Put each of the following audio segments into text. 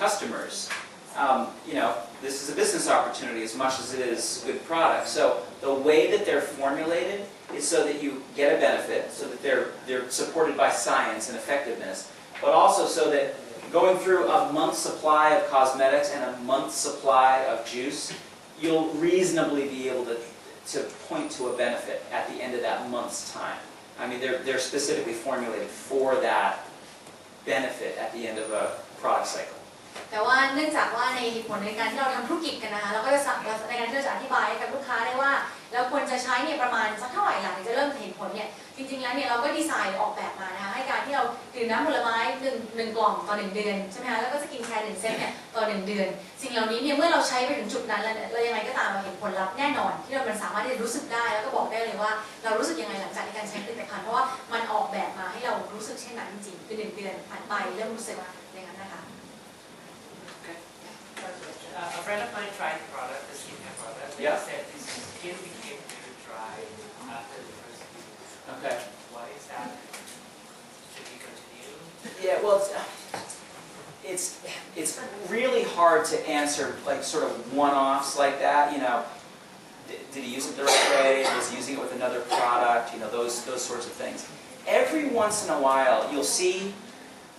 customers, um, you know, this is a business opportunity as much as it is a good product. So the way that they're formulated is so that you get a benefit, so that they're, they're supported by science and effectiveness, but also so that going through a month's supply of cosmetics and a month's supply of juice, you'll reasonably be able to, to point to a benefit at the end of that month's time. I mean, they're, they're specifically formulated for that benefit at the end of a product cycle. แต่ว่าเนื่องจากว่าในเหตุผลในการที่เราทำธุรกิจกันนะคะเราก็จะสั่งในการที่เราจะอธิบายให้กับลูกค้าได้ว่าเราควรจะใช้เนี่ยประมาณสักเท่าไหร่หลังจะเริ่มเห็นผลเนี่ยจริงๆแล้วเนี่ยเราก็ดีไซน์ออกแบบมานะคะให้การที่เราดื่มน้ำผลไม้หนึ่งหนึ่งกล่องต่อหนึ่งเดือนใช่ไหมคะแล้วก็สกินแคร์หนึ่งเซตเนี่ยต่อหนึ่งเดือน สิ่งเหล่านี้เนี่ยเมื่อเราใช้ไปถึงจุดนั้นแล้วเนี่ยเรายังไงก็ตามเราเห็นผลลัพธ์แน่นอน ที่เรามันสามารถที่จะรู้สึกได้แล้วก็บอกได้เลยว่า เรารู้สึกยังไงหลังจากที่การใช้ผลิตภัณฑ์เพราะว่ามันออกแบบมาให้เรารู้สึกเช่นนั้นจริงๆคือหนึ่งเดือนผ่านไปเริ่มรู้สึกอย่างนั้นนะคะ Uh, a friend of mine tried the product, the skincare product, and Yeah. he said his skin became very dry after the first week. Okay. Why is that? Should he continue? Yeah, well, it's, it's, it's really hard to answer like sort of one-offs like that, you know. Did did he use it the right way? Was he using it with another product? You know, those, those sorts of things. Every once in a while, you'll see,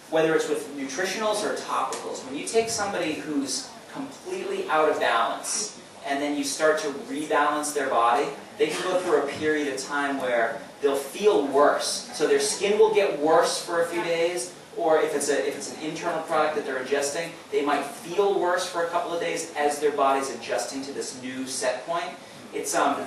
whether it's with nutritionals or topicals, when you take somebody who's completely out of balance and then you start to rebalance their body, they can go through a period of time where they'll feel worse. So their skin will get worse for a few days, or if it's, a, if it's an internal product that they're ingesting, they might feel worse for a couple of days as their body's adjusting to this new set point. It's, um,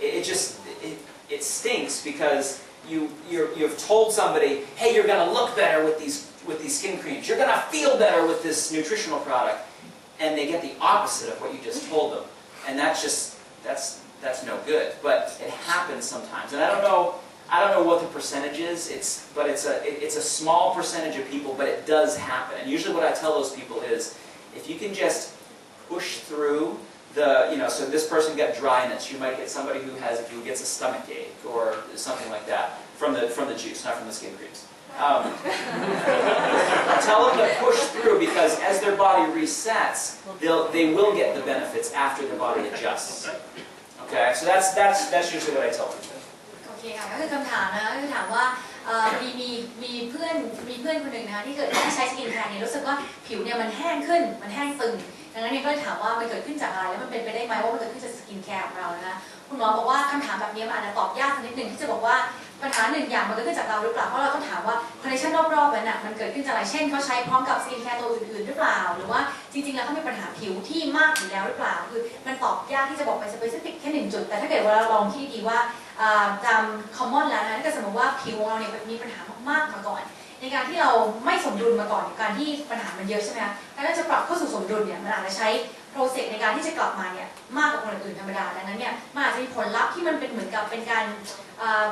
it, it just, it, it stinks because you, you're, you've told somebody, hey, you're gonna look better with these, with these skin creams. You're gonna feel better with this nutritional product. And they get the opposite of what you just told them. And that's just, that's, that's no good. But it happens sometimes. And I don't know, I don't know what the percentage is, it's, but it's a, it- it's a small percentage of people, but it does happen. And usually what I tell those people is, if you can just push through the, you know, so this person got dryness, you might get somebody who has, who gets a stomach ache or something like that from the, from the juice, not from the skin creams. Um, tell them to push through because as their body resets, they'll, they will get the benefits after the body adjusts. Okay, so that's, that's, that's usually what I tell people. โอเคค่ะก็คือคำถามนะคะก็คือถามว่าเอ่อมีมีมีเพื่อนมีเพื่อนคนหนึ่งนะคะที่เกิดที่ใช้สกินแคร์เนี่ยรู้สึกว่าผิวเนี่ยมันแห้งขึ้นมันแห้งตึง ดังนั้นเนี่ยก็เลยถามว่ามันเกิดขึ้นจากอะไรแล้วมันเป็นไปได้ไหมว่ามันเกิดขึ้นจากสกินแคร์ของเรานะคะคุณหมอบอกว่าคำถามแบบนี้มันอาจจะตอบยากสักนิดหนึ่งที่จะบอกว่าปัญหาหนึ่งอย่างมันเกิดขึ้นจากเราหรือเปล่าเพราะเราต้องถามว่าคอนดิชันรอบๆนั้นน่ะมันเกิดขึ้นจากอะไรเช่นเขาใช้พร้อมกับสกินแคร์ตัวอื่นๆหรือเปล่า หรือว่าจริงๆแล้วเขามีปัญหาผิวที่มากอยู่แล้วหรือเปล่าคือมันตอบยากที่จะบอกไปสเปซิฟิกแค่หนึ่งจุด แต่ถ้าเกิดว่าเราลองคิดดีว่าอ่าตามคอมมอนแล้วนะถ้าเกิดสมมติว่าผิวของเราเนี่ยมีปัญหามากๆมาก่อน ในการที่เราไม่สมดุลมาก่อนการที่ปัญหามันเยอะใช่ไหมคะการที่จะปรับเข้าสู่สมดุลเนี่ยมันอาจจะใช้โปรเซสในการที่จะกลับมาเนี่ยมากกว่าคนอื่นธรรมดาดังนั้นเนี่ยมันอาจจะมีผลลัพธ์ที่มันเป็นเหมือนกับเป็นการ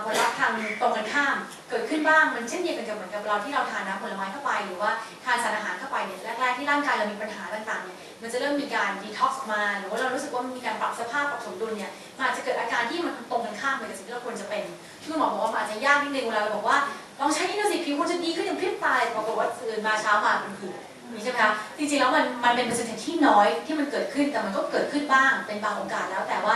ผลลัพธ์ทางตรงกันข้าม เกิดขึ้นบ้างมันเช่นเดียวกันกับเหมือนกับเราที่เราทานน้ำผลไม้เข้าไป หรือว่าทานสารอาหารเข้าไปเนี่ยแรกๆที่ร่างกายเรามีปัญหาต่างๆเนี่ยมันจะเริ่มมีการดีท็อกซ์มา หรือว่าเรารู้สึกว่ามันมีการปรับสภาพปรับสมดุลเนี่ยมันอาจจะเกิดอาการที่มันตรงกันข้ามไปกับสิ่งที่เราควรจะเป็นที่คุณหมอบอกว่ามันอาจจะยากนิดนึงเวลาเราบอกว่า ลองใช้นี่ดูสิผิวคุณจะดีขึ้นอย่างพริบตาปรากฏว่าตื่นมาเช้ามาเป็นผิวนี่ใช่ไหมคะจริงๆแล้วมันมันเป็นเปอร์เซ็นต์ที่น้อยที่มันเกิดขึ้นแต่มันก็เกิดขึ้นบ้างเป็นบางโอกาสแล้วแต่ว่า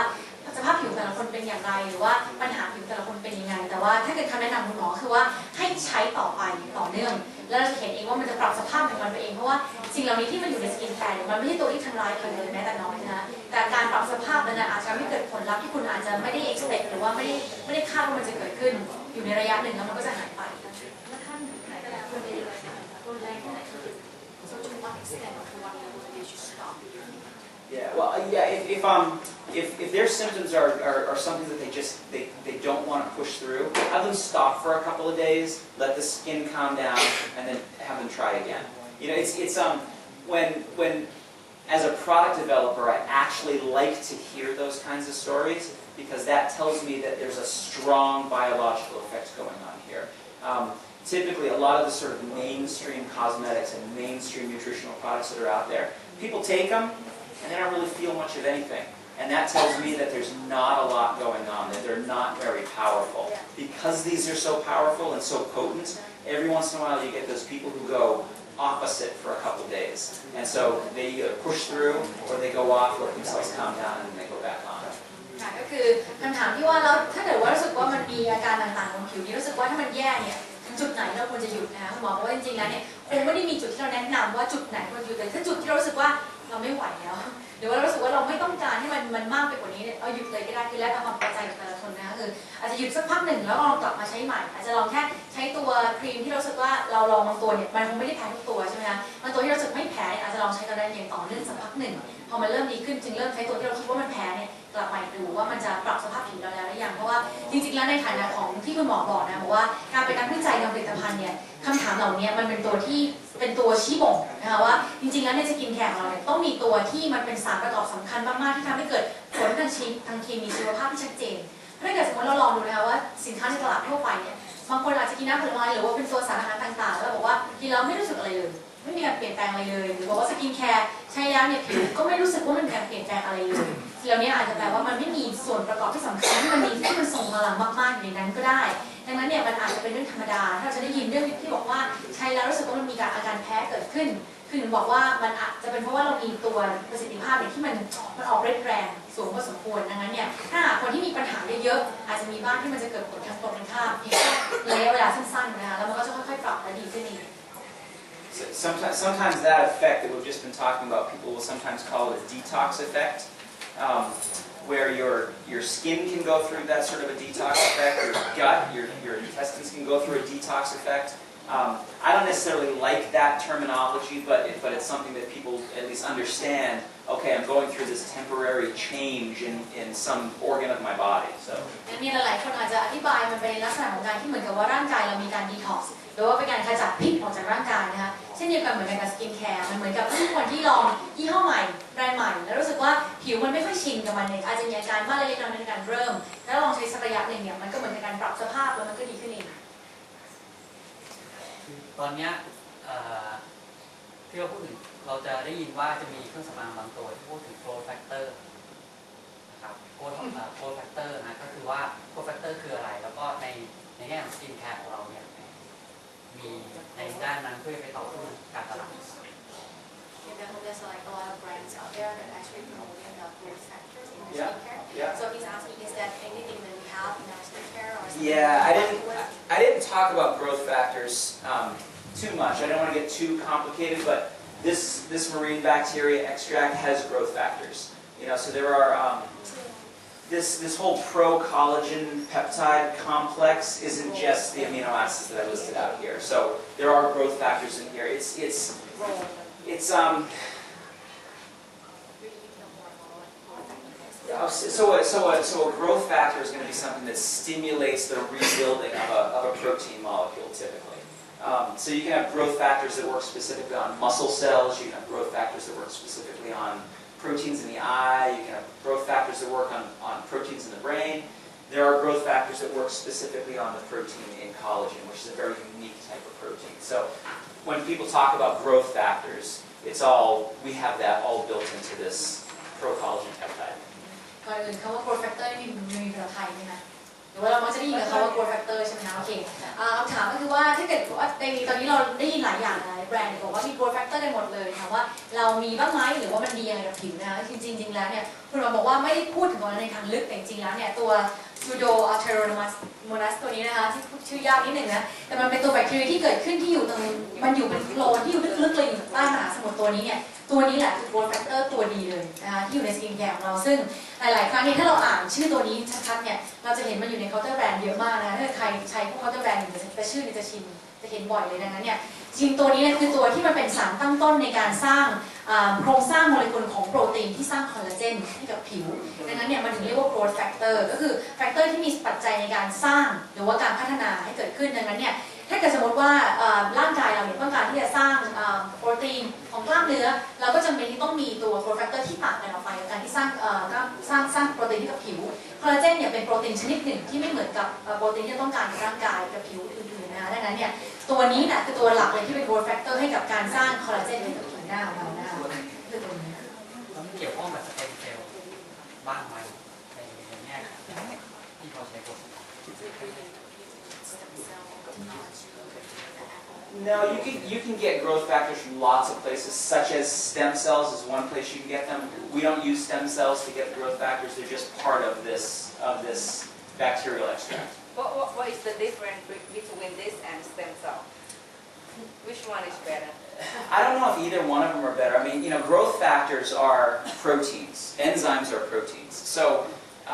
สภาพผิวแต่ละคนเป็นอย่างไร หรือว่าปัญหาผิวแต่ละคนเป็นยังไง แต่ว่าถ้าเกิดคำแนะนำคุณหมอคือว่าให้ใช้ต่อไปต่อเนื่อง แล้วเราจะเห็นเองว่ามันจะปรับสภาพของมันไปเองเพราะว่าสิ่งเหล่านี้ที่มันอยู่ในสกินแคร์มันไม่ใช่ตัวที่ทำลายผิวเลยแม้แต่น้อยนะคะแต่การปรับสภาพนั้นอาจจะทำให้เกิดผลลัพธ์ที่คุณอาจจะไม่ได้ expect หรือว่าไม่ได้ไม่ได้คาดว่ามันจะเกิดขึ้น อยู่ในระยะหนึ่งแล้วมันก็จะหายไปแล้วท่านหายไปแล้วคน Yeah, well, uh, yeah, if, if, um, if, if their symptoms are, are, are something that they just, they, they don't want to push through, have them stop for a couple of days, let the skin calm down, and then have them try again. You know, it's, it's, um, when, when, as a product developer, I actually like to hear those kinds of stories, because that tells me that there's a strong biological effect going on here. Um, typically, a lot of the sort of mainstream cosmetics and mainstream nutritional products that are out there, people take them, and they don't really feel much of anything. And that tells me that there's not a lot lot going on, that they're not very powerful. Because these are so powerful and so potent, every once in a while you get those people who go opposite for a couple days. And so they either push through or they go off, let themselves calm down, and then they go back on. ค่ะก็คือคำถามที่ว่าแล้วถ้าเกิดว่ารู้สึกว่ามันมีอาการต่างๆของผิวนี้รู้สึกว่าถ้ามันแย่เนี่ยถึงจุดไหนเราควรจะหยุดนะคะคุณหมอบอกว่าจริงๆแล้วเนี่ยคงไม่ได้มีจุดที่เราแนะนำว่าจุดไหนควรหยุดแต่ถ้าจุดที่เรารู้สึกว่า เราไม่ไหวแล้วหรือว่าเรารู้สึกว่าเราไม่ต้องการให้มันมันมากไปกว่านี้เนี่ยเอาหยุดเลยก็ได้คือแล้วแต่ความพอใจของแต่ละคนนะคะคืออาจจะหยุดสักพักหนึ่งแล้วลองกลับมาใช้ใหม่ อาจจะลองแค่ใช้ตัวครีมที่เราสึกว่าเราลองบางตัวเนี่ยมันคงไม่ได้แพ้ทุกตัวใช่ไหมคะบางตัวที่เราสึกไม่แพ้ อาจจะลองใช้ตัวนั้นอย่างต่อเนื่องสักพักหนึ่ง พอมันเริ่มดีขึ้นจึงเริ่มใช้ตัวที่เราคิดว่ามันแพ้เนี่ยกลับมาดูว่ามันจะปรับสภาพผิวเราแล้วหรือยังเพราะว่าจริงๆแล้วในฐานะของที่คุณหมอบอกนะบอกว่าการเป็นนักวิจัยทางผลิตภัณฑ์เนี่ยคำถามเหล่านี้มันเป็นตัวที่เป็นตัวชี้บ่งนะคะว่าจริงๆแล้วในสกินแคร์ของเราเนี่ยต้องมีตัวที่มันเป็นสารประกอบสำคัญมากๆที่ทำให้เกิดผลทางชีทางเคมีชีวภาพที่ชัดเจนถ้าเกิดสมมติเราลองดูนะคะว่าสินค้าในตลาดทั่วไปเนี่ยบางคนอาจจะกินน้ำผลไม้หรือว่าเป็นตัวสารอาหารต่างๆ แล้วบอกว่ากินแล้วไม่รู้สึกอะไรเลย ไม่มีการเปลี่ยนแปลงอะไรเลยหรือบอกว่าสกินแคร์ใช้แล้วเนี่ยผิวก็ไม่รู้สึกว่ามันมีการเปลี่ยนแปลงอะไรเลยเหล่านี้อาจจะแปลว่ามันไม่มีส่วนประกอบที่สำคัญที่มันมีที่มันส่งพลังมากๆอยู่ในนั้นก็ได้ ดังนั้นเนี่ยมันอาจจะเป็นเรื่องธรรมดาถ้าเราจะได้ยินเรื่องที่บอกว่าใช้แล้วรู้สึกว่ามันมีการอาการแพ้เกิดขึ้นคือหนูบอกว่ามันอาจจะเป็นเพราะว่าเรามีตัวประสิทธิภาพเนี่ยที่มันมันออกฤทธิ์แรงสูงพอสมควรดังนั้นเนี่ยถ้าคนที่มีปัญหาเยอะๆอาจจะมีบ้างที่มันจะเกิดผลทางตรงกันข้ามเพียงแค่ระยะเวลาสั้นๆนะคะแล้วมันก็จะค่อยๆปรับและดีขึ้นเอง So Sometimes, sometimes that effect that we've just been talking about, people will sometimes call it a detox effect, um, where your, your skin can go through that sort of a detox effect, your gut, your, your intestines can go through a detox effect. Um, I don't necessarily like that terminology, but, it, but it's something that people at least understand, okay, I'm going through this temporary change in, in some organ of my body, so. งั้นเนี่ยหลายๆคนอาจจะอธิบายมันไปในลักษณะของการที่เหมือนกับว่าร่างกายเรามีการดีท็อกซ์หรือว่าเป็นการขจัดพิษออกจากร่างกายนะคะ เช่นเดียวกันเหมือนกันกับสกินแคร์มันเหมือนกับทุกคนที่ลองยี่ห้อใหม่แบรนด์ใหม่ แล้วรู้สึกว่าผิวมันไม่ค่อยชินกับมันเนี่ยอาจจะมีอาการบ้างเล็กน้อยในการเริ่ม แล้วลองใช้สักระยะหนึ่งเนี่ยมันก็เหมือนเป็นการปรับสภาพแล้วมันก็ดีขึ้นเองตอนเนี้ยเอ่อที่เราพูดถึงเราจะได้ยินว่าจะมีเครื่องสำอางบางตัวที่พูดถึง growth factor นะครับ growth เอ่อ growth factor นะก็คือว่า growth factor คืออะไร แล้วก็ในในแง่ของ skin care ของเราเนี่ย มีในด้านนั้นเพื่อไปต่อสู้การตลาด There's like a lot of brands out there that actually promoting the growth factors in Yeah, skincare. yeah. So he's asking, is that anything that we have in our skincare or something? Yeah, I that didn't, we work with? I didn't talk about growth factors um, too much. I don't want to get too complicated, but this, this marine bacteria extract has growth factors. You know, so there are, um, this, this whole pro-collagen peptide complex isn't just the amino acids that I listed out here. So there are growth factors in here. It's, it's, it's, um, is. So a, so a, so a growth factor is going to be something that stimulates the rebuilding of a, of a protein molecule typically. Um, so you can have growth factors that work specifically on muscle cells, you can have growth factors that work specifically on proteins in the eye, you can have growth factors that work on, on proteins in the brain. There are growth factors that work specifically on the protein in collagen, which is a very unique type of protein. So when people talk about growth factors, it's all, we have that all built into this pro-collagen peptide. ก่อนอื่นคำว่า growth factor นี่มีมีภาษาไทยไหมคะห รือว่าเรามักจะได้ยินกับคำว่า growth factor ใช่ไหมคะโอเคอ่าคำถามก็คือว่าถ้าเกิดว่าในตอนนี้เราได้ยินหลายอย่างหลายแบรนด์บอกว่ามี growth factor กันหมดเลยถามว่าเรามีบ้างไหมหรือว่ามันดียังไงกับผิวนะคะจริงๆจริงๆแล้วเนี่ยคุณหมอบอกว่าไม่ได้พูดถึงตรงนั้นในทางลึกแต่จริงๆแล้วเนี่ยตัว pseudo alteromonas monas ตัวนี้นะคะที่ชื่อยากนิดหนึ่งนะแต่มันเป็นตัวแบคทีเรียที่เกิดขึ้นที่อยู่ตรงมันอยู่เป็นโคลนที่อยู่ลึกๆเลยอยู่ใต้มหาสมุทรตัวนี้เนี่ย ตัวนี้แหละคือ growth factor ตัวดีเลยนะคะที่อยู่ในสกินแคร์ของเราซึ่งหลาย ๆ ครั้งนี่ยถ้าเราอ่านชื่อตัวนี้ชัด ๆ เนี่ยเราจะเห็นมันอยู่ในเคาน์เตอร์แบรนด์เยอะมากนะคะถ้าใครใช้พวกเคาน์เตอร์แบรนด์อยู่จะชื่อนี่ยจะชินจะเห็นบ่อยเลยดังนั้นเนี่ยจริงตัวนี้เนี่ยคือตัวที่มันเป็นสารตั้งต้นในการสร้างโครงสร้างโมเลกุลของโปรตีนที่สร้างคอลลาเจนให้กับผิว ดังนั้นเนี่ยมันถึงเรียกว่า growth factor ก็คือแฟกเตอร์ที่มีปัจจัยในการสร้างหรือว่าการพัฒนาให้เกิดขึ้นดังนั้นเนี่ย ถ้าเกิดสมมติว่าร่างกายเราเนี่ยต้องการที่จะสร้างโปรตีนของกล้ามเนื้อ เราก็จำเป็นที่ต้องมีตัว growth factor ที่ต่างกันออกไปกับการที่สร้างกล้ามสร้างสร้างโปรตีนให้กับผิวคอลลาเจนเนี่ยเป็นโปรตีนชนิดหนึ่งที่ไม่เหมือนกับโปรตีนที่เราต้องการกับร่างกายกับผิวอื่นๆนะคะดังนั้นเนี่ยตัวนี้นะคือตัวหลักเลยที่เป็น growth factor ให้กับการสร้างคอลลาเจนให้กับผิวหน้าของเรานะคะคือตัวนี้แล้วมันเกี่ยวข้องกับสเต็มเซลล์บ้างไหมในแง่ในโฆษณา No, you can, you can get growth factors from lots of places, such as stem cells is one place you can get them. We don't use stem cells to get growth factors, they're just part of this, of this bacterial extract. What, what, what is the difference between this and stem cell? Which one is better? I don't know if either one of them are better. I mean, you know, growth factors are proteins. Enzymes are proteins. So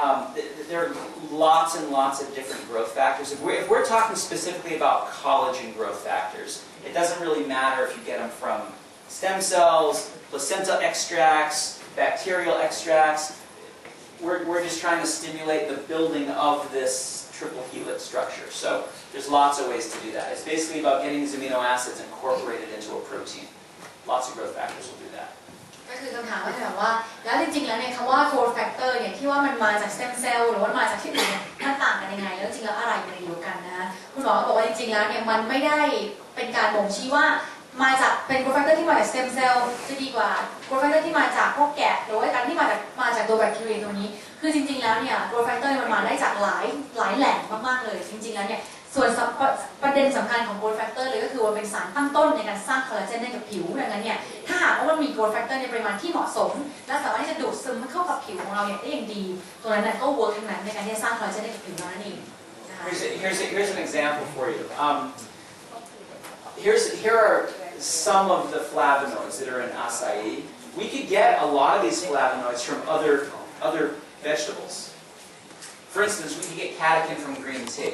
um, th- th- there are lots and lots of different growth factors. If we're, if we're talking specifically about collagen growth factors, it doesn't really matter if you get them from stem cells, placenta extracts, bacterial extracts. We're, we're just trying to stimulate the building of this triple helix structure. So there's lots of ways to do that. It's basically about getting these amino acids incorporated into a protein. Lots of growth factors will do that. ก็คือคำถามก็ถามว่า แล้วจริงๆแล้วเนี่ยคำว่า growth factor เนี่ยที่ว่ามันมาจาก stem cell หรือว่ามาจากที่อื่นเนี่ยมันต่างกันยังไง แล้วจริงๆแล้วอะไรเป็นเดียวกันนะคุณหมอก็บอกว่าจริงๆแล้วเนี่ยมันไม่ได้เป็นการบ่งชี้ว่ามาจากเป็น growth factor ที่มาจาก stem cell จะดีกว่า growth factor ที่มาจากพวกแกะหรือว่าการที่มาจากมาจากตัวแบคทีเรียตัวนี้ คือจริงๆแล้วเนี่ย growth factor มันมาได้จากหลายหลายแหล่งมากๆเลย จริงๆแล้วเนี่ย ส่วนประเด็นสำคัญของโกลด์แฟกเตอร์เลยก็คือว่าเป็นสารตั้งต้นในการสร้างคอลลาเจนให้กับผิวดังนั้นเนี่ยถ้าหากว่ามันมีโกลด์แฟกเตอร์ในปริมาณที่เหมาะสม และสามารถที่จะดูดซึมเข้ากับผิวของเราเนี่ยได้อย่างดี ตัวนั้นก็เวิร์กทั้งนั้นในการที่จะสร้างคอลลาเจนให้กับผิวเรานั่นเอง Here's, here's, a, here's an example for you. Um, here's, here are some of the flavonoids that are in acai. We could get a lot of these flavonoids from other, other vegetables. For instance, we could get catechin from green tea.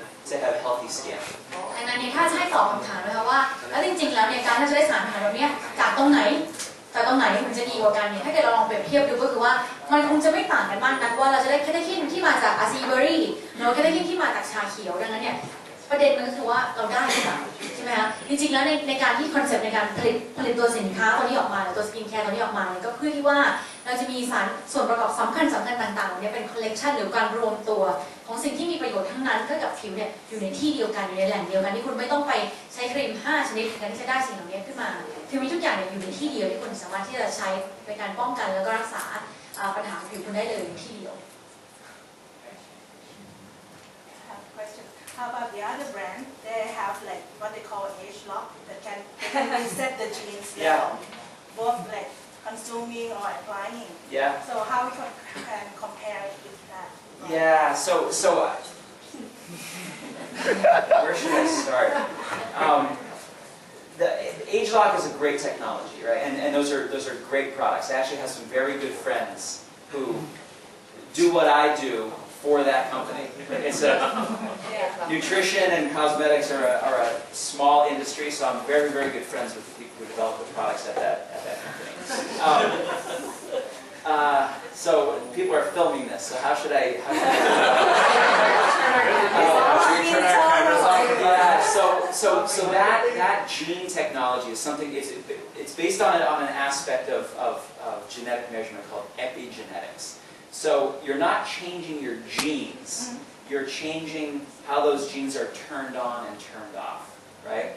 to have healthy skin. ดังนั้นเนี่ยถ้าจะให้ตอบคำถามนะคะว่าแล้วจริงๆแล้วเนี่ยการที่จะได้สารอาหารแบบเนี้ยจากตรงไหนจากตรงไหนมันจะดีกว่ากันเนี่ยถ้าเกิดเราลองเปรียบเทียบดูก็คือว่ามันคงจะไม่ต่างกันมากนักว่าเราจะได้แคทาคินที่มาจากอาซีเบอรี่หรือแคทาคินที่มาจากชาเขียวดังนั้นเนี่ยประเด็นมันก็คือว่าเราได้หรือเปล่าใช่ไหมคะจริงๆแล้วในในการที่คอนเซ็ปต์ในการผลิตผลิตตัวสินค้าตัวนี้ออกมาหรือตัวสกินแคร์ตัวนี้ออกมาเนี่ยก็เพื่อที่ว่า เราจะมีสารส่วนประกอบสำคัญสำคัญต่างๆเหล่านี้เป็นคอลเลกชันหรือการรวมตัว ของสิ่งที่มีประโยชน์ทั้งนั้นเพื่อกับผิวเนี่ยอยู่ในที่เดียวกันอยู่ในแหล่งเดียวกันที่คุณไม่ต้องไปใช้ครีม 5 ชนิดในการที่จะได้สิ่งเหล่านี้ขึ้นมาคือมีทุกอย่างเนี่ยอยู่ในที่เดียวที่คุณสามารถที่จะใช้ในการป้องกันแล้วก็รักษาอ่าปัญหาผิวคุณได้เลยในที่เดียว I have a question. How about the other brand? They have like what they call age lock that can, they can reset the genes Yeah. level, both like consuming or applying. Yeah? So how we can compare it with that? Yeah, so, so, uh, where should I start? Um, the AgeLock is a great technology, right? And, and those are, those are great products. I actually have some very good friends who do what I do for that company. It's a, Yeah. nutrition and cosmetics are a, are a small industry, so I'm very, very good friends with the people who develop the products at that, at that company. Um, uh, so people are filming this, so how should I? How should I yeah, so, so, so that, that gene technology is something, it's, it's based on, on an aspect of, of, of genetic measurement called epigenetics. So you're not changing your genes, you're changing how those genes are turned on and turned off, right?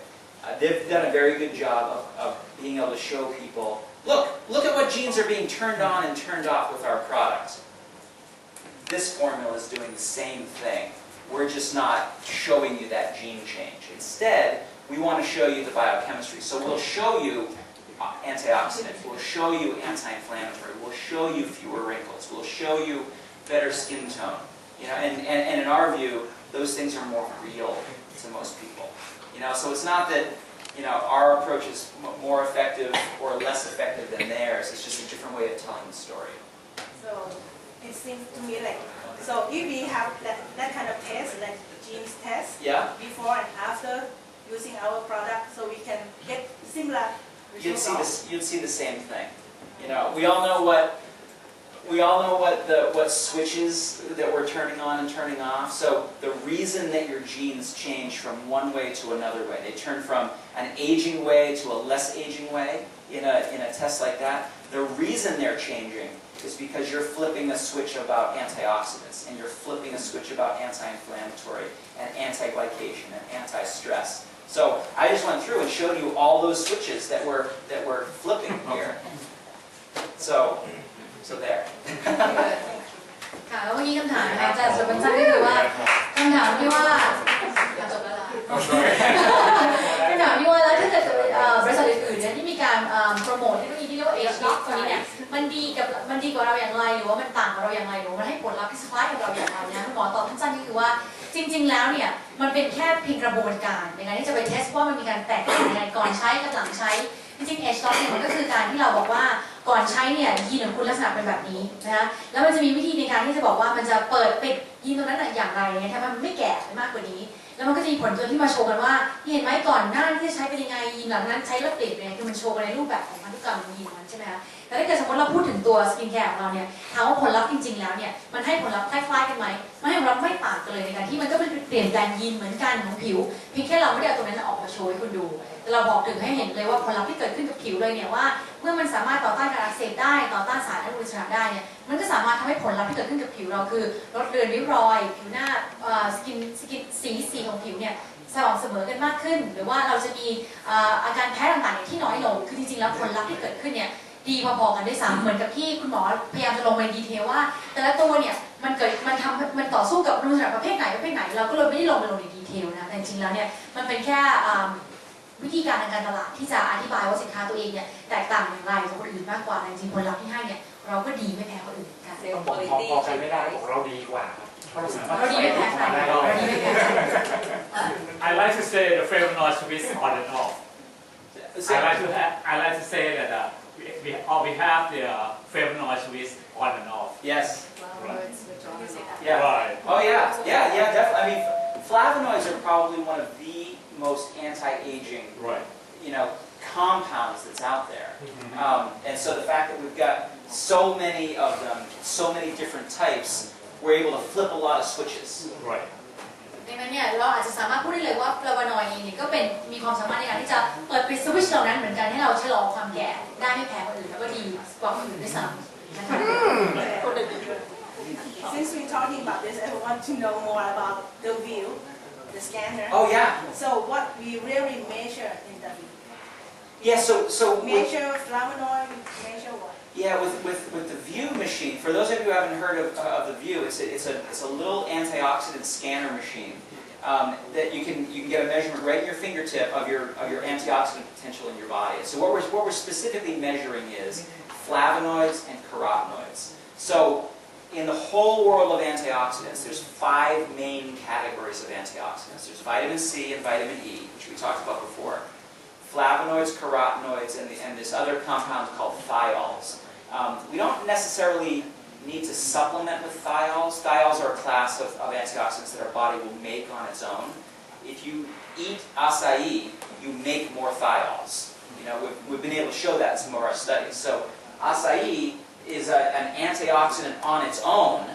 Uh, they've done a very good job of, of being able to show people, look, look at what genes are being turned on and turned off with our product. This formula is doing the same thing. We're just not showing you that gene change. Instead, we want to show you the biochemistry. So we'll show you uh, antioxidant, we'll show you anti-inflammatory, we'll show you fewer wrinkles, we'll show you better skin tone. You know, and, and, and in our view, those things are more real to most people. You know, so it's not that, you know, our approach is m- more effective or less effective than theirs, it's just a different way of telling the story. So it seems to me like, so if we have that, that kind of test, like the genes test, Yeah? before and after using our product, so we can get similar You'd see results. this, you'd see the same thing. You know, we all know what we all know what the what switches that we're turning on and turning off. So the reason that your genes change from one way to another way, they turn from an aging way to a less aging way in a in a test like that. The reason they're changing is because you're flipping a switch about antioxidants and you're flipping a switch about anti-inflammatory and anti-glycation and anti-stress. So I just went through and showed you all those switches that we're that we're flipping here. So so there. ค่ะแล้วเมื่อกี้คำถามนะคะอาจารย์สุวรรณจันทร์ก็คือว่าคำถามที่ว่าจบแล้วล่ะคำถามที่ว่าแล้วถ้าเกิดเอ่อบริษัทอื่นๆเนี่ยที่มีการเอ่อโปรโมทเทคโนโลยีที่เรียกว่า Age Lock ตัวนี้เนี่ยมันดีกับมันดีกว่าเราอย่างไรหรือว่ามันต่างกับเราอย่างไรหรือว่ามันให้ผลลัพธ์ที่คล้ายกับเราอย่างไรนะคุณหมอตอบสั้นๆก็คือว่าจริง ๆ แล้วเนี่ยมันเป็นแค่เพียงกระบวนการในการที่จะไปเทสว่ามันมีการแตกต่างยังไงก่อนใช้กับหลังใช้จริงๆ Age Lock เนี่ยมันก็คือการที่เราบอกว่า ก่อนใช้เนี่ยยีนของคุณลักษณะเป็นแบบนี้นะคะแล้วมันจะมีวิธีในการที่จะบอกว่ามันจะเปิดปิดยีนตรงนั้นอย่างไรเนี่ยทำให้มันไม่แก่มากกว่านี้ แล้วมันก็จะมีผลตัวที่มาโชว์กันว่านี่เห็นไหมก่อนหน้าที่จะใช้เป็นยังไงยีนหลังนั้นใช้แล้วเปลี่ยนเปยังไงคือมันโชว์กันในรูปแบบของพันธุกรรมยีนนั้นใช่ไหมคะ แต่ถ้าเกิดสมมติเราพูดถึงตัวสกินแคร์ของเราเนี่ยถามว่าผลลัพธ์จริง ๆ แล้วเนี่ยมันให้ผลลัพธ์คล้ายๆกันไหมมันให้ผลลัพธ์ไม่ต่างกันเลยในการที่มันก็เป็นเปลี่ยนแปลงยีนเหมือนกันของผิวเพียงแค่เราไม่ได้เอาตรงนั้นออกมาโชว์ให้คุณดูแต่เราบอกถึงให้เห็นเลยว่าผลลัพธ์ที่เกิดขึ้นกับผิวเลยเนี่ยว่า เมื่อมันสามารถต่อต้านการอักเสบได้ต่อต้านสารอนุมูลอิสระได้เนี่ยมันก็สามารถทำให้ผลลัพธ์ที่เกิดขึ้นกับผิวเราคือลดเลือนริ้วรอย ผิวหน้าสกินสกินสีสีของผิวเนี่ยสม่ำเสมอกันมากขึ้น หรือว่าเราจะมีอาการแพ้ต่างๆที่น้อยลง คือจริงๆแล้วผลลัพธ์ที่เกิดขึ้นเนี่ย ดีพอๆกันด้วยซ้ำเหมือนกับที่คุณหมอพยายามจะลงไปดีเทลว่า แต่ละตัวเนี่ยมันเกิดมันทำมันต่อสู้กับรูปแบบประเภทไหนประเภทไหนเราก็เลยไม่ได้ลงไปลงในดีเทลนะแต่จริงๆแล้วเนี่ยมันเป็นแค่อ่าวิธีการทางการตลาดที่จะอธิบายว่าสินค้าตัวเองเนี่ยแตกต่างอย่างไรจากคนอื่นมากกว่าแต่จริงๆผลลัพธ์ที่ให้เนี่ยเราก็ดีไม่แพ้คนอื่นเหมือนกัน Same บอกพอ quality. พอกันไม่ได้บอกเราดีกว่าครับเพราะเราสามารถเราดีไม่แพ้ใครเราดีไม่แพ้ใคร I like to say the flavonoid switch on and off. So- I like to have, I like to say that uh, we, we, or we have the uh, flavonoid switch on and off. Yes. Right. Yeah. Right. Oh yeah. Yeah. Yeah. Definitely. I mean, flavonoids are probably one of the most anti-aging, Right. you know, compounds that's out there. Mhm. Um, and so the fact that we've got so many of them, so many different types, we're able to flip a lot of switches. Right. ดังนั้นเนี่ยเราอาจจะสามารถพูดได้เลยว่าฟลาวานอยด์เองเนี่ยก็เป็นมีความสามารถในการที่จะเปิดปิดสวิตช์เหล่านั้นเหมือนกันให้เราชะลอความแก่ได้ไม่แพ้คนอื่นแล้วก็ดีกว่าคนอื่นด้วยซ้ำนะคะ Since we're talking about this, I want to know more about the view, the scanner. Oh yeah. So what we really measure in the view? Yeah. So so with, Measure flavonoid, measure what? Yeah, with, with, with the View machine, for those of you who haven't heard of, uh, of the View, it's a, it's, a, it's a little antioxidant scanner machine um, that you can, you can get a measurement right in your fingertip of your, of your antioxidant potential in your body. So what we're, what we're specifically measuring is flavonoids and carotenoids. So in the whole world of antioxidants, there's five main categories of antioxidants. There's vitamin C and vitamin E, which we talked about before flavonoids, carotenoids, and, the, and this other compound called thiols. Um, we don't necessarily need to supplement with thiols. Thiols are a class of, of antioxidants that our body will make on its own. If you eat acai, you make more thiols. You know, we've, we've been able to show that in some of our studies. So acai is a, an antioxidant on its own,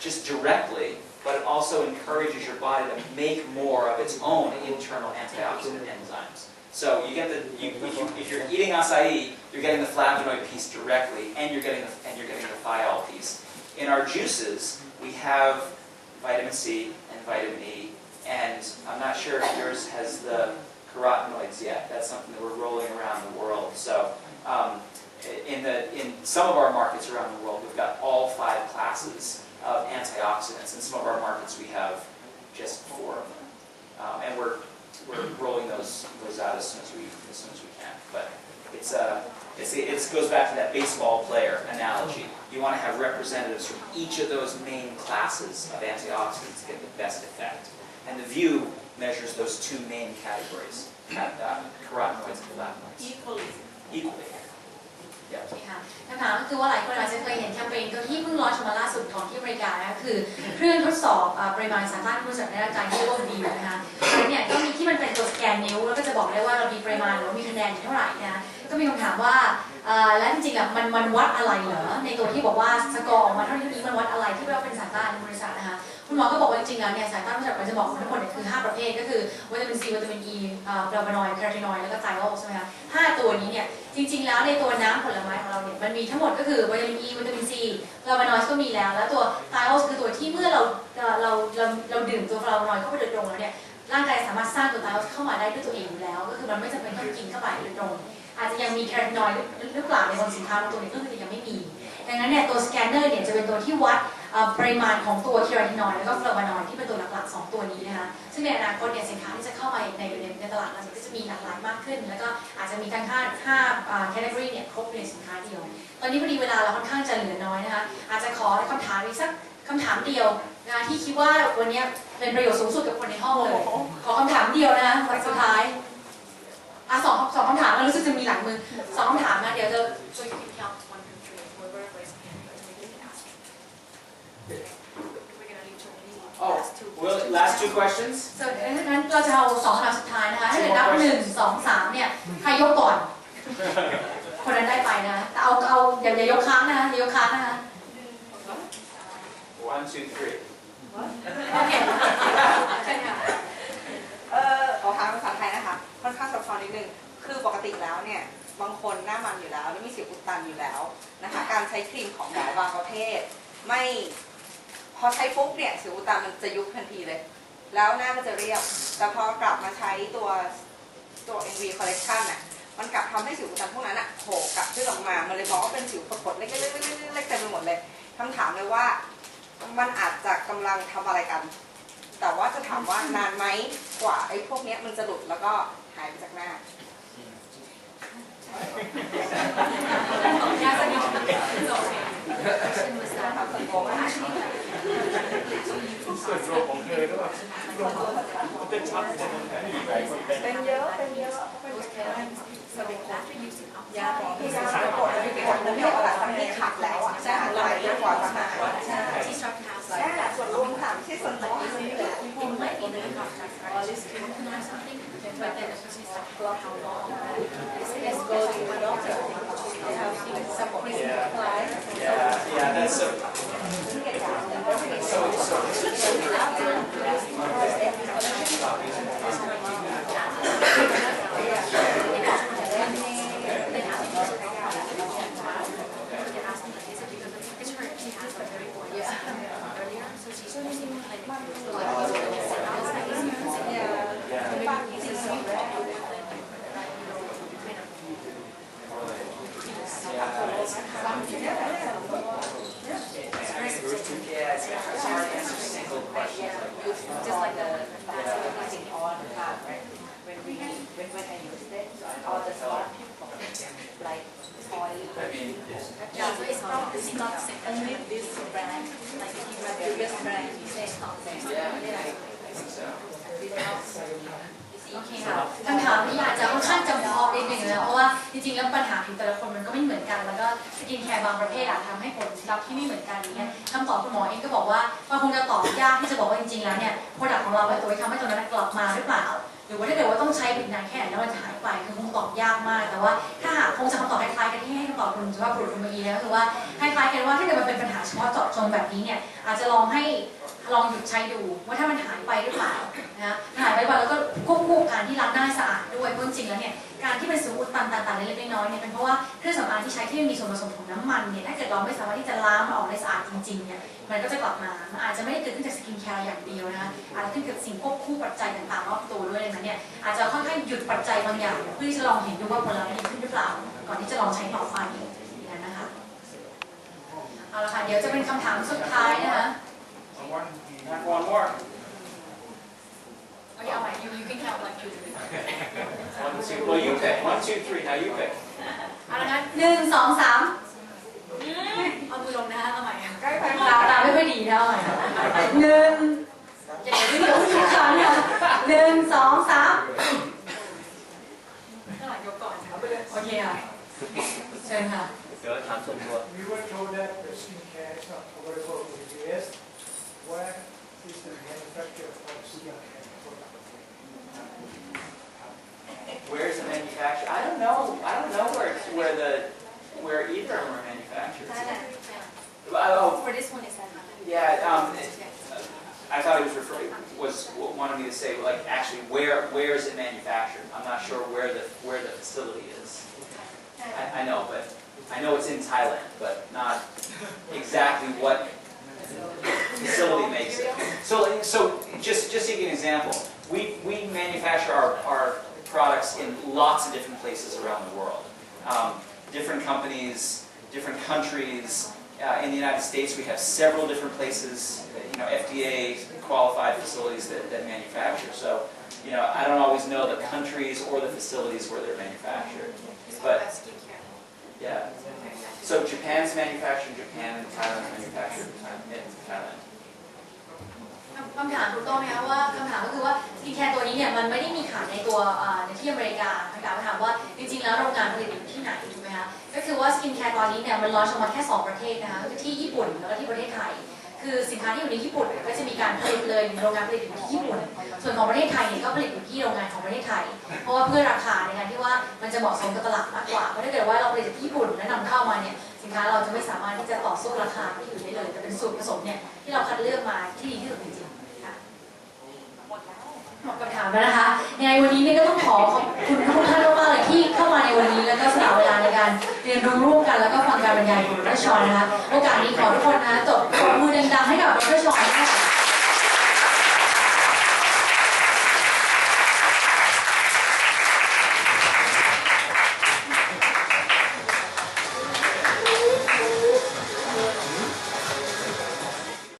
just directly, but it also encourages your body to make more of its own internal antioxidant enzymes. So you get the you, if, you, you're eating acai, you're getting the flavonoid piece directly, and you're getting the and you're getting the thiol piece. In our juices, we have vitamin C and vitamin E, and I'm not sure if yours has the carotenoids yet. That's something that we're rolling around the world. So um, in the in some of our markets around the world, we've got all five classes of antioxidants. In some of our markets, we have just four of them, um, and we're we're rolling those those out as soon as we as soon as we can. But it's uh it's, it goes back to that baseball player analogy. You want to have representatives from each of those main classes of antioxidants to get the best effect. And the View measures those two main categories, uh, carotenoids and flavonoids, Equally. equally. โอเคค่ะคำถามก็คือว่าหลายคนอาจจะเคยเห็นแคมเปญตัวที่เพิ่งลอนชมาล่าสุดของที่อเมริกานะคือเครื่องทดสอบปริมาณสารต้านอนุมูลอิสระในร่างกายที่เรียกว่าวิวนะคะแล้วเนี่ยก็มีที่มันเป็นตัวสแกนนิ้วแล้วก็จะบอกได้ว่าเรามีปริมาณหรือว่ามีคะแนนอยู่เท่าไหร่นะก็มีคำถามว่า และจริงๆอะมันมันวัดอะไรเหรอในตัวที่บอกว่าสกอร์ออกมาเท่านี้มันวัดอะไรที่ว่าเป็นสายต้านในบริษัทนะคะคุณหมอก็บอกว่าจริงๆแล้วเนี่ยสายต้านบริษัทมันจะบอกทั้งหมดเนี่ยคือ 5 ประเภทก็คือวิตามินซีวิตามินอีฟลาโวนอยคโรทีนอยด์แล้วก็ไทโอใช่ไหมคะห้าตัวนี้เนี่ยจริง ๆ แล้วในตัวน้ำผลไม้ของเราเนี่ยมันมีทั้งหมดก็คือวิตามินอีวิตามินซีฟลาโวนอยก็มีแล้ว แล้วตัวไทโอคือตัวที่เมื่อเราเราเราเราดื่มตัวฟลาโวนอยเข้าไปโดยตรงแล้วเนี่ยร่างกายสามารถสร้างตัวไทโอเข้ามาได้ด้วยตัวเองอยู่แล้ว ก็คือมันไม่จำเป็นต้องกินเข้าไปโดยตรง อาจจะยังมีแคโรทีนอยด์หรือเปล่าในบางสินค้าบางตัวเนี่ยก็คือยังไม่มี ดังนั้นเนี่ยตัวสแกนเนอร์เนี่ยจะเป็นตัวที่วัดเอ่อปริมาณของตัวแคโรทีนอยด์แล้วก็ฟลาโวนอยด์ที่เป็นตัวหลักๆ 2 ตัวนี้นะคะซึ่งในอนาคตเนี่ยสินค้าที่จะเข้ามาในในในตลาดเราก็จะมีหลากหลายมากขึ้น แล้วก็อาจจะมีทั้ง5 5 category เนี่ยครบในสินค้าเดียว ตอนนี้พอดีเวลาเราค่อนข้างจะเหลือน้อยนะคะอาจจะขอคำถามอีกสักคำถามเดียวนะคะที่คิดว่าวันนี้เป็นประโยชน์สูงสุดกับคนในห้องเลยขอคำถามเดียวนะคะวันสุดท้าย อะสองสองคำถามแล้วรู้สึกจะมีหลังมือสองคำถามนะเดี๋ยวจะ So you can count one, two, three, whoever raised their hand, first, maybe you can ask. We're gonna leave to only Oh, last two. Will, last two questions? ส่วนงั้นเราจะเอาสองคำถามสุดท้ายนะคะถ้าเกิดนับหนึ่งสองสามเนี่ยใครยกก่อน คนนั้นได้ไปนะแต่เอาเอาอย่าอย่ายกค้างนะคะอย่ายกค้างนะคะ One, two, three. โอเคเชิญค่ะเออขอถามภาษาไทยนะคะค่อนข้างซับซ้อนนิดนึงคือปกติแล้วเนี่ยบางคนหน้ามันอยู่แล้ว แล้วมีสิวอุดตันอยู่แล้วนะคะการใช้ครีมของหมอบางประเภท ไม่พอใช้ปุ๊บเนี่ยสิวอุดตันมันจะยุบทันทีเลย แล้วหน้าก็จะเรียบ แต่พอกลับมาใช้ตัวตัว NV Collection น่ะมันกลับทำให้สิวอุดตันพวกนั้นอะโผล่กลับขึ้นออกมา มันเลยมองว่าเป็นสิวผดๆเล็กๆๆๆๆๆเต็มไปหมดเลยคำถามเลยว่ามันอาจจะกำลังทำอะไรกัน แต่ว่าจะถามว่านานไหมกว่าไอ้พวกเนี้ยมันจะหลุดแล้วก็หายไปจากหน้ายากสักนิด Question was that, ถาม ส่วนตัว actually, ส่วนตัวผมเลยด้วยมันจะชัดกว่าคนอื่นหลายคนเป็นเป็นเยอะเป็นเยอะ those parents, so after using ยา alcohol, ที่ยาปวดที่ปวดแล้วเนี่ยอะไรทำให้ขัดแล้วอะใช่ไหลกว่าจะหายใช่ she started to have ใช่ like, ส่วนรวมถามที่ส่วนตัว it might be the contact, right? Just compromise something, but then it's just like how long. Let's go to the doctor. Yeah, yeah, that's so. so, so, so จริงๆแล้วปัญหาผิวแต่ละคนมันก็ไม่เหมือนกัน แล้วก็สกินแคร์บางประเภทอาจทำให้ผลลัพธ์ที่ไม่เหมือนกันอย่างเงี้ยคำตอบคุณหมอเองก็บอกว่ามันคงจะตอบยากที่จะบอกว่าจริงๆแล้วเนี่ยผลิตของเราเป็นตัวที่ทำให้ตัวนั้นกลับมาหรือเปล่า หรือว่าถ้าเกิดว่าต้องใช้อีกนานแค่ไหนแล้วมันจะหายไปคือคงตอบยากมาก แต่ว่าถ้าหากคงจะคำตอบคล้ายๆกันที่ให้คำตอบคุณสุภาพบุรุษคุณเมื่อกี้นะก็คือว่าคล้ายๆกันว่าถ้าเกิดมันเป็นปัญหาเฉพาะเจาะจงแบบนี้เนี่ยอาจจะลองให้ลองหยุดใช้ดูว่าถ้ามันหายไปหรือเปล่านะหายไปว่าแล้วก็ควบคู่กับการที่ล้างหน้าสะอาดด้วยเพราะจริงแล้วเนี่ย การที่เป็นสิวอุดตันต่างๆเล็กๆน้อยๆเนี่ยเป็นเพราะว่าเครื่องสำอางที่ใช้ที่มันมีส่วนผสมของน้ำมันเนี่ยถ้าเกิดเราไม่สามารถที่จะล้างมันออกได้สะอาดจริงๆเนี่ยมันก็จะกลับมามันอาจจะไม่ได้เกิดขึ้นจากสกินแคร์อย่างเดียวนะคะอาจจะขึ้นกับสิ่งควบคู่ปัจจัยต่างๆรอบตัวด้วยดังนั้นเนี่ยอาจจะค่อนข้างหยุดปัจจัยบางอย่างเพื่อที่จะลองเห็นดูว่าผลลัพธ์ดีขึ้นหรือเปล่า ก่อนที่จะลองใช้ต่อไปอย่างนั้นนะคะเอาละค่ะเดี๋ยวจะเป็นคำถามสุดท้ายนะคะ Have one more. โอเคเอาใหม่ you you can count like two three One, two, well, you pick. One, two, three. Now you pick. เอาละนะหนึ่งสองสามเอามือลงนะคะเอาใหม่ใกล้ไปตาตาไม่ค่อยดีนะเอาใหม่หนึ่งอย่าเดี๋ยวเดี๋ยวอีกครั้งนะหนึ่งสองสามข้างหลังยกก่อนค่ะโอเคค่ะเชิญค่ะเดี๋ยวถามส่วนตัว We were told that the skincare is not available in the US. Where is the manufacturer of skincare Where's the manufacturer? I don't know. I don't know where where the where either of them are manufactured. Oh, for this one is Yeah. Um, it, I thought he was referring was wanted me to say like actually where where is it manufactured? I'm not sure where the where the facility is. I, I know, but I know it's in Thailand, but not exactly what facility makes it. So so just just to give you an example, we we manufacture our our products in lots of different places around the world. Um, different companies, different countries. Uh, in the United States, we have several different places, you know, FDA qualified facilities that, that manufacture. So, you know, I don't always know the countries or the facilities where they're manufactured. But, yeah. So Japan's manufactured in Japan and Thailand's manufactured in Thai- in Thailand. คำถามถูกต้องไหมคะว่าคำถามก็คือว่าสกินแคร์ตัวนี้เนี่ยมันไม่ได้มีขายในตัวในที่อเมริกาคำถามถามว่าจริงๆแล้วโรงงานผลิตอยู่ที่ไหนถูกไหมคะก็คือว่าสกินแคร์ตอนนี้เนี่ยมันลอนช์ออกมาแค่ 2 ประเทศนะคะก็คือที่ญี่ปุ่นแล้วก็ที่ประเทศไทยคือสินค้าที่อยู่ในญี่ปุ่นก็จะมีการผลิตเลยโรงงานผลิตอยู่ที่ญี่ปุ่น ส่วนของประเทศไทยเนี่ยก็ผลิตอยู่ที่โรงงานของประเทศไทย เพราะว่าเพื่อราคาในการที่ว่ามันจะเหมาะสมกับตลาดมากกว่า เพราะถ้าเกิดว่าเราผลิตจากที่ญี่ปุ่นและนำเข้ามาเนี่ยสินค้าเราจะไม่สามารถที่จะต่อสู้ราคาที่อยู่ได้เลย แต่เป็นสูตรผสมเนี่ยที่เราคัดเลือกมาที่ดีที่สุดจริงๆค่ะ หมดแล้ว ห มดคำถามแล้วนะคะยังไงวันนี้เนี่ยก็ต้องขอขอบคุณทุกท่านมากๆเลยที่เข้ามาในวันนี้แล้วก็สละเวลาในการเรียนรู้ร่วมกันแล้วก็ฟังการบรรยายของดรชอนนะคะ โอกาสนี้ขอทุกคนนะคะตบปรบมือดังๆให้กับดรชอนะคะ